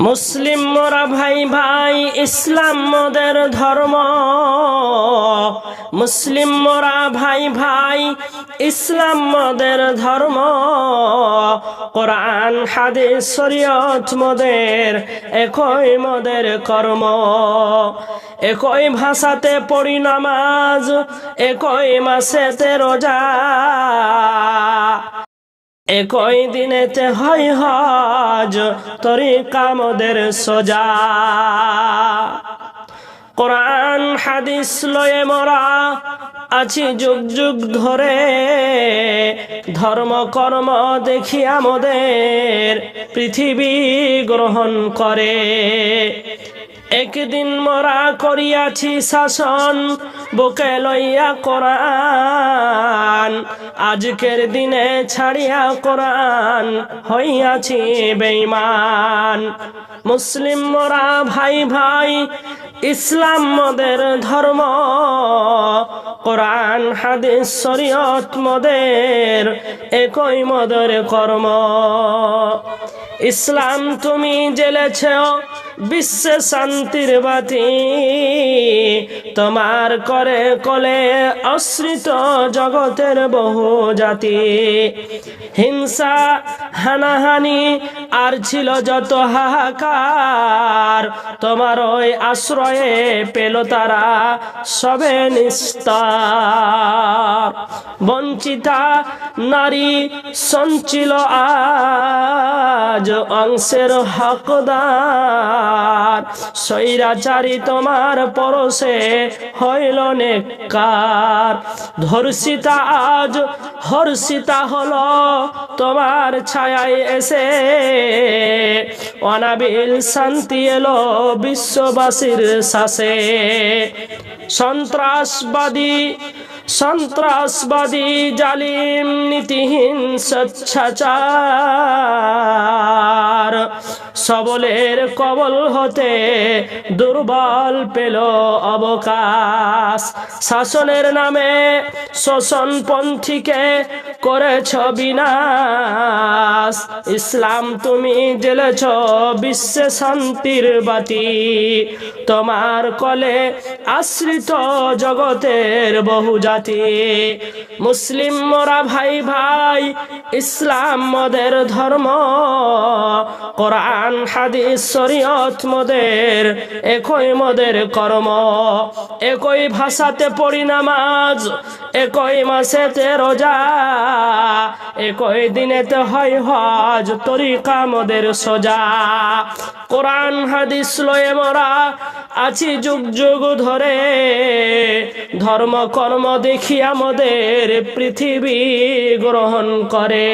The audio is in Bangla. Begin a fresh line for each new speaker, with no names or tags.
মুসলিম মোরা ভাই ভাই, ইসলাম মোদের ধর্ম। মুসলিম মোরা ভাই ভাই, ইসলাম মোদের ধর্ম। কোরআন, হাদিস, শরীয়ত মোদের একই মোদের কর্ম। একই ভাষাতে পড়ি নামাজ, একই মাসেতে রোজা। একই দিনেতে হয় হজ, তরিকা মোদের সোজা। কোরআন, হাদিস লয়ে মরা, আছি যুগ যুগ ধরে। ধর্ম, কর্ম দেখি আমাদের পৃথিবী গ্রহণ করে। একদিন মরা করিয়াছি শাসন, বুকে লইয়া কোরআন। আজকের দিনে ছাড়িয়া কোরআন হইয়াছি বেইমান মুসলিম মরা ভাই ভাই, ইসলাম মদের ধর্ম। কোরআন, হাদিস, শরীয়ত মদের একই মদের কর্ম। ইসলাম তুমি জেলেছ বিশ্বে শান্তির বাতি। তোমার করে কলে অশ্রিত জগতের বহু জাতি। হিংসা, হানাহানি, আর ছিল যত হাহাকার, তোমার ওই আশ্রয়ে পেল তারা সবে নিস্তার। বঞ্চিতা নারী সঞ্চিল আজ অংশের হকদার। সৈরাচারী তোমার পরশে হইল নেকার ধর্ষিতা আজ হর্ষিতা হল, তোমার ছায়ায় এসে অনাবিল শান্তি এলো বিশ্ববাসীর শ্বাসে সন্ত্রাসবাদী সন্ত্রাসবাদী জালিম, নীতিহীন স্বচ্ছাচার। সবলের কবল হতে দুর্বল পেল অবকাশ। শাসনের নামে শোষণপন্থীকে করেছ বিনাশ। ইসলাম তুমি জেলেছ বিশ্বে শান্তির বাতি। তোমার কলে আশ্রিত জগতের বহু জাতি। মুসলিম মোরা ভাই ভাই, ইসলাম মদের ধর্ম। কোরআন, হাদিস, শরীয়ত মদের একই মদের কর্ম। একই ভাষাতে পড়ি নামাজ, একই মাসেতে রোজা, একই দিনেতে হয় হজ তরিকা মদের সোজা। কোরআন, হাদিস লয়ে মরা আছি যুগ যুগ ধরে। ধর্ম, কর্ম দেখি আমাদের পৃথিবী গ্রহণ করে।